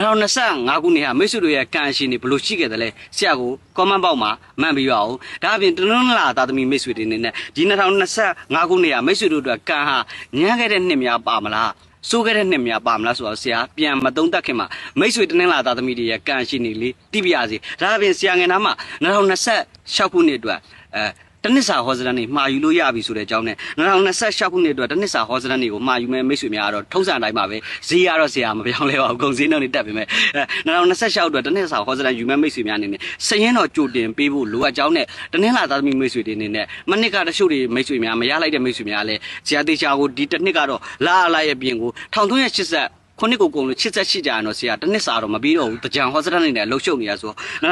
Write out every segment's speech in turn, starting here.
2025ခုနှစ်ဟာမိတ်ဆွေတို့ရဲ့ကံအရှင်တွေဘယ်လိုရှိခဲ့တယ်လဲဆရာကို comment box မှာမှန်ပြီးပါအောင်ဒါအပြင်တနင်္လာသားသမီးမိတ်ဆွေတွေနေနဲ့ဒီ2025ခုနှစ်ဟာမိတ်ဆွေတို့အတွက်ကံဟာညံ့ခဲ့တဲ့နှစ်များပါမလားစိုးခဲ့တဲ့နှစ်များပါမလားဆိုတော့ဆရာပြန်မသုံးသပ်ခင်မှာမိတ်ဆွေတနင်္လာသားသမီးတွေရဲ့ကံရှိနေလေးတိပြရစီဒါအပြင်ဆရာငယ်နာမှာ2026ခုနှစ်အတွက်အဲ တနစ်စာဟောစရန်နေမှာယူလို့ရပြီဆိုတဲ့အကြောင်းနဲ့2026ခုနှစ်အတွက်တနစ်စာဟောစရန်တွေကိုမှာယူမဲ့မိတ်ဆွေများကတော့ထုံးစံတိုင်းပါပဲဈေးကတော့ဆရာမပြောင်းလဲပါဘူးကုန်ဈေးနှုန်းတွေတက်ပြီမဲ့အဲ2026အတွက်တနစ်စာဟောစရန်ယူမဲ့မိတ်ဆွေများအနေနဲ့စရင်တော့ကြိုတင်ပေးဖို့လိုအပ်ကြောင်းနဲ့တနင်္လာသားသမီးမိတ်ဆွေတွေအနေနဲ့မနစ်ကတချို့တွေမိတ်ဆွေများမရလိုက်တဲ့မိတ်ဆွေများလည်းဆရာတေချာကိုဒီတစ်နှစ်ကတော့လာအလာရဲ့ပြင်ကို1380ခုနှစ်ကိုကုန်လို့88ကြာရင်တော့ဆရာတစ်နှစ်စာတော့မပြီးတော့ဘူးတကြံဟောစတန်နေနဲ့လှုပ်ရှုပ်နေရဆို2020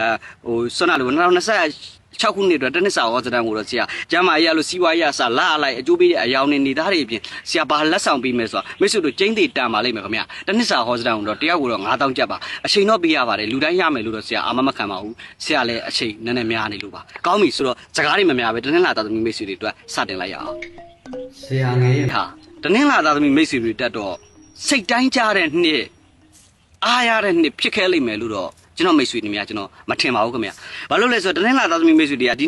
အဲဟိုဆွမ်းနာလို့2020 6ခုနှစ်အတွက်တနစ်စာဟောစတန်ကိုတော့ဆရာကျမ်းမာရေးလို့စီးပွားရေးအစလာအလိုက်အကျိုးပေးတဲ့အယောင်နေနေသားတွေအပြင်ဆရာဘာလက်ဆောင်ပေးမယ်ဆိုတာမိတ်ဆွေတို့ကျင်းသေးတန်ပါလိမ့်မယ်ခင်ဗျာတနစ်စာဟောစတန်ကိုတော့တယောက်ကိုတော့9000ကျပ်ပါအချိန်တော့ပေးရပါတယ်လူတိုင်းရမယ်လို့တော့ဆရာအာမမခံပါဘူးဆရာလည်းအချိန်နည်းနည်းများနေလို့ပါကောင်းပြီဆိုတော့စကားတွေမများပဲတနင်္လာသားသမီးမိတ်ဆွေတွေအတွက်စတင်လိုက်ရအောင်ဆရာငယ်ရဲ့ဟာတနင်္လာသားသမီးမိတ်ဆွေတွေတက်တော့စိတ်တိုင်းကြတဲ့နှစ်အားရတဲ့နှစ်ဖြစ်ခဲ့လိမ့်မယ်လို့တော့ ကျွန်တော်မိတ်ဆွေတွေများကျွန်တော်မထင်ပါဘူးခင်ဗျာဘာလို့လဲဆိုတော့တနင်္လာသားသမီးမိတ်ဆွေတွေကဒီ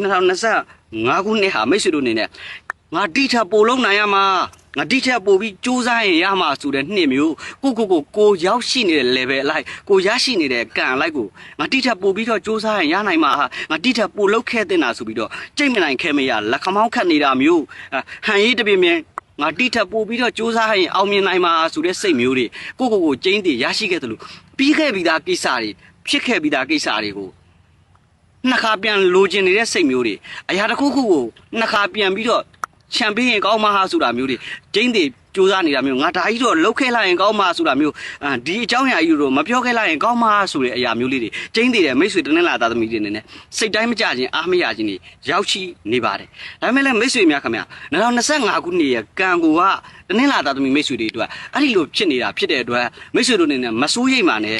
2025ခုနှစ်ဟာမိတ်ဆွေတို့အနေနဲ့ငါတိထပိုလုံးနိုင်ရမှာငါတိထပိုပြီးစူးစမ်းရင်ရမှာဆိုတဲ့နှစ်မျိုးကိုကိုကိုကိုရောက်ရှိနေတဲ့ level အလိုက်ကိုရရှိနေတဲ့ကံအလိုက်ကိုငါတိထပိုပြီးတော့စူးစမ်းရင်ရနိုင်မှာဟာငါတိထပိုလောက်ခဲ့တဲ့နာဆိုပြီးတော့ကြိတ်မနိုင်ခဲ့မရလက်ခမောင်းခတ်နေတာမျိုးဟန်ရေးတပြင်းပြင်းငါတိထပ်ပို့ပြီးတော့စူးစမ်းရင်အောင်မြင်နိုင်မှာဆိုတဲ့စိတ်မျိုးတွေကိုကိုကိုကျင်းတည်ရရှိခဲ့တယ်လို့ပြီးခဲ့ပြီးသားကိစ္စတွေ ဖြစ်ခဲ့ပြီးသားကိစ္စတွေကိုနှစ်ခါပြန်လိုချင်နေတဲ့စိတ်မျိုးတွေအရာတစ်ခုခုကိုနှစ်ခါပြန်ပြီးတော့ချန်ပေးရင်ကောင်းမှာဟာဆိုတာမျိုးတွေကျင်းတည်စူးစမ်းနေတာမျိုးငါဒါကြီးတော့လုတ်ခဲလိုက်ရင်ကောင်းမှာဆိုတာမျိုးအာဒီအကြောင်းအရာကြီးတော့မပြောခဲလိုက်ရင်ကောင်းမှာဆိုတဲ့အရာမျိုးလေးတွေကျင်းတည်တဲ့မိတ်ဆွေတနင်္လာသားသမီးတွေနေနဲ့စိတ်တိုင်းမကြခြင်းအားမရခြင်းတွေရောက်ရှိနေပါတယ်ဒါပေမဲ့လည်းမိတ်ဆွေများခင်ဗျာ2025ခုနှစ်ရဲ့ကံကိုကတနင်္လာသားသမီးမိတ်ဆွေတွေအတွက်အဲ့ဒီလိုဖြစ်နေတာဖြစ်တဲ့အတွက်မိတ်ဆွေတို့အနေနဲ့မစိုးရိမ်ပါနဲ့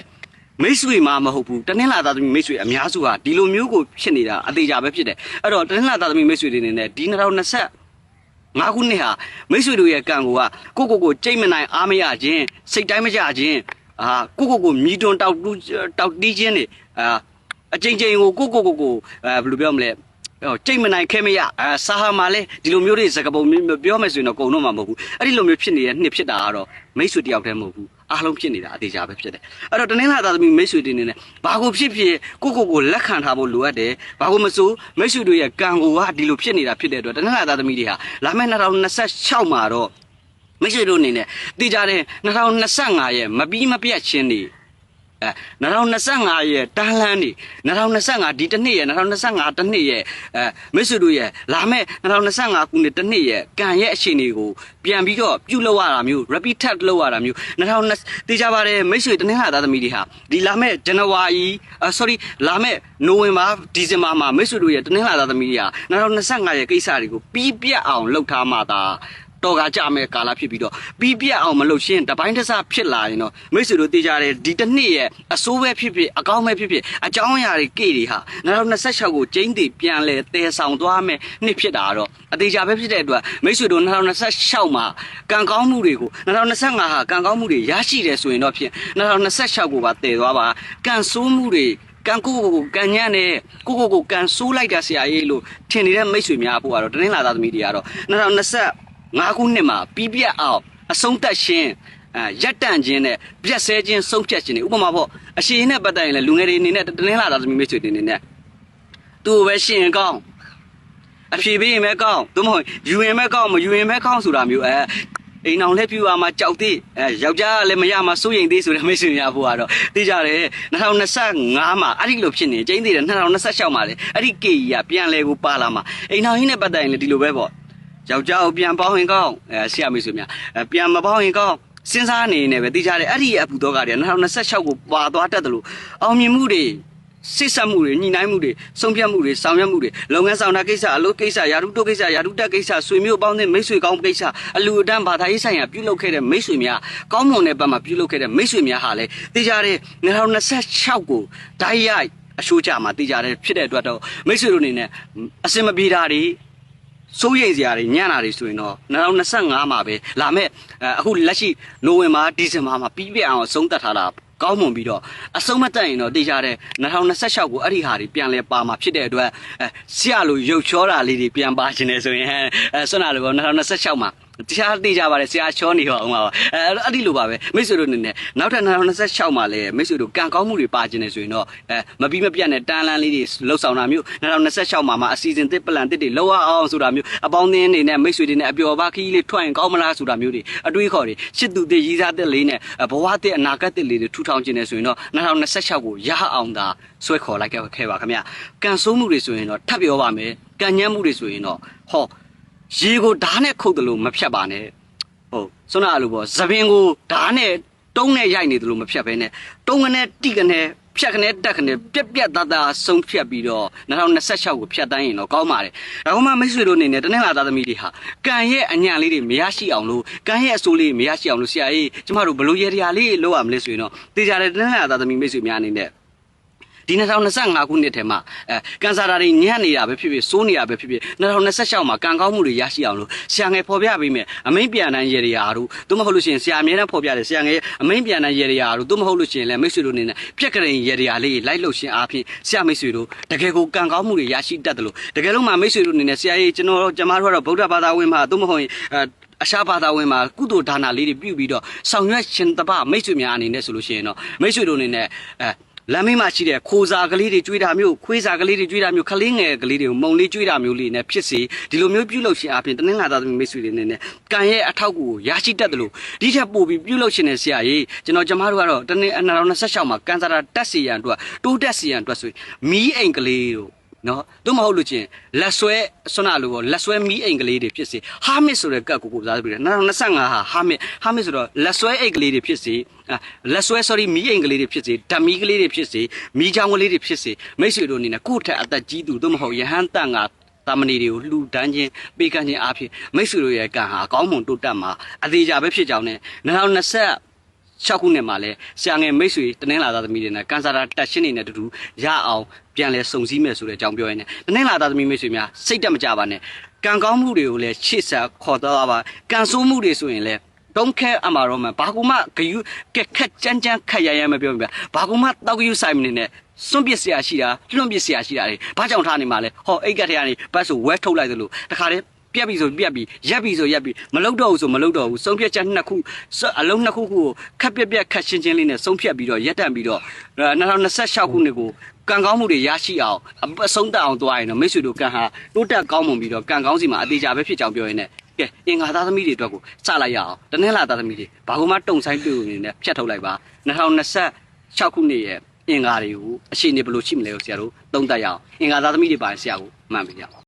မိတ်ဆွေမှမဟုတ်ဘူးတနင်္လာသားသမီးမိတ်ဆွေအများစုဟာဒီလိုမျိုးကိုဖြစ်နေတာအသေးကြပဲဖြစ်တယ်အဲ့တော့တနင်္လာသားသမီးမိတ်ဆွေတွေအနေနဲ့ဒီ2020ငါခုနှစ်ဟာမိတ်ဆွေတို့ရဲ့ကံကိုကကိုကိုကိုကြိတ်မနိုင်အားမရခြင်းစိတ်တိုင်းမကြခြင်းအာကိုကိုကိုမြည်တွန်တောက်တူးတောက်တီးခြင်းနေအာအချိန်ချင်းကိုကိုကိုကိုကိုအဲဘယ်လိုပြောမလဲဟိုကြိတ်မနိုင်ခဲမရအာစာဟာမှာလဲဒီလိုမျိုးတွေစကားပုံမျိုးပြောမယ်ဆိုရင်တော့ကုံတော့မှာမဟုတ်ဘူးအဲ့ဒီလိုမျိုးဖြစ်နေတဲ့နှစ်ဖြစ်တာကတော့မိတ်ဆွေတယောက်တည်းမဟုတ်ဘူး အားလုံးဖြစ်နေတာအသေးချာပဲဖြစ်တယ်အဲ့တော့တနင်္လာသားသမီးမိတ်ဆွေတွေနေနဲ့ဘာကိုဖြစ်ဖြစ်ကိုကိုကိုလက်ခံထားဖို့လိုအပ်တယ်ဘာကိုမဆိုမိတ်ဆွေတို့ရဲ့ကံကိုကဒီလိုဖြစ်နေတာဖြစ်တဲ့အတွက်တနင်္လာသားသမီးတွေဟာလာမယ့်2026မှာတော့မိတ်ဆွေတို့အနေနဲ့တည်ကြတဲ့2025ရဲ့မပြီးမပြတ်ချင်းတွေ အဲ2025ရဲ့တားလန်းနေ2025ဒီတစ်နှစ်ရဲ့2025တစ်နှစ်ရဲ့အဲမိတ်ဆွေတို့ရဲ့လာမယ့်2025ခုနှစ်တစ်နှစ်ရဲ့ကံရဲ့အခြေအနေကိုပြန်ပြီးတော့ပြုလုပ်ရတာမျိုး repeat tap လုပ်ရတာမျိုး2020တေးကြပါတယ်မိတ်ဆွေတနင်္လာသားသမီးတွေဟာဒီလာမယ့် January အာ sorry လာမယ့်နိုဝင်ဘာဒီဇင်ဘာမှာမိတ်ဆွေတို့ရဲ့တနင်္လာသားသမီးတွေဟာ2025ရဲ့ကိစ္စတွေကိုပြီးပြတ်အောင်လုပ်ထားမှသာ တော်ကကြမဲ့ကာလဖြစ်ပြီးတော့ပြီးပြတ်အောင်မလုပ်ရှင်းတပိုင်းတစဖြစ်လာရင်တော့မိတ်ဆွေတို့သိကြတယ်ဒီတစ်နှစ်ရဲ့အစိုးပဲဖြစ်ဖြစ်အကောင်းပဲဖြစ်ဖြစ်အကြောင်းအရာတွေကေတွေဟာ2026ကိုကျင်းတည်ပြန်လဲတည်ဆောင်သွားမယ်နှစ်ဖြစ်တာတော့အသေးချာပဲဖြစ်တဲ့အတွက်မိတ်ဆွေတို့2026မှာကံကောင်းမှုတွေကို2025ဟာကံကောင်းမှုတွေရရှိတယ်ဆိုရင်တော့ဖြစ်2026ကိုပါတည်သွားပါကံဆိုးမှုတွေကံကိုကိုကိုကံညံ့နေကိုကိုကိုကံဆိုးလိုက်တာဆရာကြီးလို့ထင်နေတဲ့မိတ်ဆွေများဖို့ကတော့တင်းလာသားသမီးတွေကတော့2020 ငါးခုနှစ်မှာပြီးပြတ်အောင်အဆုံးသက်ခြင်းအဲရက်တန့်ခြင်းနဲ့ပြက်ဆဲခြင်းဆုံးဖြတ်ခြင်းတွေဥပမာပေါ့အရှိန်နဲ့ပတ်သက်ရင်လည်းလူငယ်တွေအနေနဲ့တနင်္လာသားသမီးမိတ်ဆွေတွေအနေနဲ့သူ့ကိုပဲရှင်းရင်ကောင်းအဖြေပေးရင်ပဲကောင်းသို့မဟုတ်ယူရင်ပဲကောင်းမယူရင်ပဲကောင်းဆိုတာမျိုးအဲအိမ်အောင်လက်ပြူအားမှာကြောက်သေးအဲယောက်ျားကလည်းမရမှာစိုးရင်သေးဆိုတဲ့မိတ်ဆွေများဖို့ကတော့သိကြတယ်2025မှာအဲ့ဒီလိုဖြစ်နေကျင်းသေးတယ်2026မှာလေအဲ့ဒီကေကြီးကပြန်လဲကိုပါလာမှာအိမ်အောင်ကြီးနဲ့ပတ်သက်ရင်လည်းဒီလိုပဲပေါ့ ယောက်ျားကိုပြန်ပေါင်းရင်ကောင်းအဲဆရာမေဆိုများအဲပြန်မပေါင်းရင်ကောင်းစဉ်းစားနေနေပဲသိကြတယ်အဲ့ဒီအပူတော့ကတွေ2026ကိုပါသွားတတ်တယ်လို့အောင်မြင်မှုတွေစစ်ဆက်မှုတွေညှိနှိုင်းမှုတွေဆုံးဖြတ်မှုတွေဆောင်ရွက်မှုတွေလုပ်ငန်းဆောင်တာကိစ္စအလုပ်ကိစ္စယာရုတုကိစ္စယာရုတက်ကိစ္စဆွေမျိုးပေါင်းတဲ့မိတ်ဆွေကောင်းကိစ္စအလူအတန်းဘာသာရေးဆိုင်ရာပြုလုပ်ခဲ့တဲ့မိတ်ဆွေများကောင်းမွန်တဲ့ဘက်မှာပြုလုပ်ခဲ့တဲ့မိတ်ဆွေများဟာလေသိကြတယ်2026ကိုဓာတ်ရိုက်အရှိုးကြမှာသိကြတယ်ဖြစ်တဲ့အတွက်တော့မိတ်ဆွေတို့အနေနဲ့အစင်မပြေတာတွေ စိုးရိမ်စရာတွေညံ့တာတွေဆိုရင်တော့2025မှာပဲလာမဲ့အဲအခုလက်ရှိနိုဝင်ဘာဒီဇင်ဘာမှာပြီးပြတ်အောင်အဆုံးသတ်ထားတာကောင်းမွန်ပြီးတော့အဆုံးမတက်ရင်တော့တေချာတဲ့2026ကိုအဲ့ဒီဟာတွေပြန်လဲပါမှာဖြစ်တဲ့အတွက်အဲဆရာလိုရုပ်ချောတာလေးတွေပြန်ပါခြင်းနေဆိုရင်အဲဆွမ်းနာလိုပေါ့2026မှာ တရားတေချာပါတယ်ဆရာချောနေတော့အောင်ပါအဲအဲ့ဒီလိုပါပဲမိတ်ဆွေတို့အနေနဲ့နောက်ထပ်2026မှာလည်းမိတ်ဆွေတို့ကံကောင်းမှုတွေပါခြင်းနေဆိုရင်တော့အဲမပြီးမပြတ်နဲ့တန်းလန်းလေးတွေလှုပ်ဆောင်တာမျိုး2026မှာမှာအစီအစဉ်တစ်ပလန်တစ်တွေလောက်အောင်ဆိုတာမျိုးအပေါင်းအသင်းတွေနဲ့မိတ်ဆွေတွေနဲ့အပျော်ပါခီးလေးထွက်ရင်ကောင်းမလားဆိုတာမျိုးတွေအတွေးခေါ်တွေရှစ်သူတစ်ရည်စားတစ်လေးနဲ့ဘဝတစ်အနာဂတ်တစ်လေးတွေထူထောင်ခြင်းနေဆိုရင်တော့2026ကိုရအောင်သာဆွဲခေါ်လိုက်ခဲ့ပါခင်ဗျကံဆိုးမှုတွေဆိုရင်တော့ထပ်ပြောပါမယ်ကံညမ်းမှုတွေဆိုရင်တော့ဟော ရေကိုဓာတ်နဲ့ခုတ်တယ်လို့မဖြတ်ပါနဲ့ဟုတ်စွနာလိုပေါ့သပင်ကိုဓာတ်နဲ့တုံးနဲ့ရိုက်နေတယ်လို့မဖြတ်ဘဲနဲ့တုံးကနေတိကနေဖြတ်ကနေတက်ကနေပြက်ပြက်သားသားဆုံးဖြတ်ပြီးတော့2026ကိုဖြတ်တန်းရင်တော့ကောင်းပါတယ်။ဒါကမှမိတ်ဆွေတို့အနေနဲ့တနင်္လာသားသမီးတွေဟာကံရဲ့အညံလေးတွေမရရှိအောင်လို့ကံရဲ့အဆိုးလေးမရရှိအောင်လို့ဆရာကြီးကျမတို့ဘလို့ရေရာလေးလောက်ရမလဲဆိုရင်တော့တေချာတဲ့တနင်္လာသားသမီးမိတ်ဆွေများအနေနဲ့ ဒီ2025ခုနှစ်ထဲမှာအဲကန်ဆာတာတွေညံ့နေတာပဲဖြစ်ဖြစ်စိုးနေတာပဲဖြစ်ဖြစ်2026မှာကံကောင်းမှုတွေရရှိအောင်လို့ဆရာငယ်ဖော်ပြပေးမယ်အမိန်ပြန်တန်းရေရာတို့သို့မဟုတ်လို့ရှိရင်ဆရာအမြဲတမ်းဖော်ပြတယ်ဆရာငယ်အမိန်ပြန်တန်းရေရာတို့သို့မဟုတ်လို့ရှိရင်လည်းမိတ်ဆွေတို့အနေနဲ့ပြက်ကရင်ရေရာလေးလိုက်လို့ရှင်အားဖြင့်ဆရာမိတ်ဆွေတို့တကယ်ကိုကံကောင်းမှုတွေရရှိတတ်တယ်လို့တကယ်လို့မှမိတ်ဆွေတို့အနေနဲ့ဆရာကြီးကျွန်တော်ကျမတို့ကတော့ဗုဒ္ဓဘာသာဝင်မှာသို့မဟုတ်ရင်အဲအရှားဘာသာဝင်မှာကုသိုလ်ဒါနာလေးတွေပြုပြီးတော့ဆောင်ရွက်ရှင်တပမိတ်ဆွေများအနေနဲ့ဆိုလို့ရှိရင်တော့မိတ်ဆွေတို့အနေနဲ့အဲ လမ်းမင်းမှာရှိတဲ့ခိုးစားကလေးတွေကျွေးတာမျိုးခွေးစားကလေးတွေကျွေးတာမျိုးခလေးငယ်ကလေးတွေကိုမုံလေးကျွေးတာမျိုးလေးနဲ့ဖြစ်စေဒီလိုမျိုးပြုလုပ်ရှင်အပြင်တနင်္လာသားသမီးမိတ်ဆွေတွေအနေနဲ့ကံရဲ့အထောက်အကူကိုရရှိတတ်တယ်လို့ဒီထက်ပိုပြီးပြုလုပ်ရှင်တဲ့ဆရာကြီးကျွန်တော်ကျမတို့ကတော့တနေ့အနာတော်26မှာကန်ဆာတာတက်စီရန်အတွက်တိုးတက်စီရန်အတွက်ဆိုရင်မီးအိမ်ကလေးတို့ နော်တို့မဟုတ်လို့ချင်းလက်ဆွဲဆွနာလို့ပေါ့လက်ဆွဲမီးအိမ်ကလေးတွေဖြစ်စေဟာမစ်ဆိုတဲ့ကတ်ကိုကိုစားပြီးတယ်2025ဟာဟာမစ်ဟာမစ်ဆိုတော့လက်ဆွဲအိမ်ကလေးတွေဖြစ်စေအာလက်ဆွဲ sorry မီးအိမ်ကလေးတွေဖြစ်စေဓာမီကလေးတွေဖြစ်စေမီးချောင်းကလေးတွေဖြစ်စေမိတ်ဆွေတို့အနေနဲ့ကိုယ့်ထက်အသက်ကြီးသူတို့မဟုတ်ယဟန်တန်ကတာမဏီတွေကိုလှူဒန်းခြင်းပေးကမ်းခြင်းအဖြစ်မိတ်ဆွေတို့ရဲ့ကံဟာကောင်းမွန်တိုးတက်မှာအသေးကြပဲဖြစ်ကြောင်းနဲ့2020 6ခုနှစ်မှာလဲဆရာငယ်မိတ်ဆွေတနင်္လာသားသမီးတွေနဲ့ကန်ဆာတာတက်ရှင်းနေတဲ့အတူတူရအောင် ပြန်လဲစုံစည်းမယ်ဆိုတဲ့အကြောင်းပြောရင်းနဲ့နနေ့လာသားသမီးမိတ်ဆွေများစိတ်တက်မကြပါနဲ့ကံကောင်းမှုတွေကိုလည်းချစ်စာခေါ်သွားပါကံဆိုးမှုတွေဆိုရင်လည်းတုံးခဲအမှာတော့မှဘာကူမှဂယူကက်ခက်ကြမ်းကြမ်းခက်ရရမပြောပြဘာကူမှတောက်ယူဆိုင်မနေနဲ့စွန့်ပစ်စရာရှိတာလွန့်ပစ်စရာရှိတာတွေဘာကြောင့်ထားနေမှာလဲဟောအိတ်ကထဲကနေဘတ်ဆိုဝဲထုတ်လိုက်သလိုတခါတည်းပြက်ပြီဆိုပြက်ပြီရက်ပြီဆိုရက်ပြီမလုတော့ဘူးဆိုမလုတော့ဘူးဆုံးဖြတ်ချက်နှစ်ခုအလုံးနှစ်ခုကိုခက်ပြက်ပြက်ခက်ရှင်းရှင်းလေးနဲ့ဆုံးဖြတ်ပြီးတော့ရက်တန့်ပြီးတော့2026ခုနှစ်ကို ကံကောင်းမှုတွေရရှိအောင်အဆုံးတက်အောင်သွားရင်တော့မိတ်ဆွေတို့ကံဟာတိုးတက်ကောင်းမွန်ပြီးတော့ကံကောင်းစီမှာအသေးချာပဲဖြစ်ကြောင်းပြောရင်းနဲ့ကဲအင်္ဂါသားသမီးတွေအတွက်ကိုစလိုက်ရအောင်တနင်္လာသားသမီးတွေဘာလို့မှတုံဆိုင်တွေ့နေနဲ့ဖြတ်ထုတ်လိုက်ပါ2026ခုနှစ်ရဲ့အင်္ဂါတွေကိုအရှိန်နေဘယ်လိုရှိမလဲကိုဆရာတို့သုံးသပ်ရအောင်အင်္ဂါသားသမီးတွေပါဆရာကိုမှန်ပြရအောင်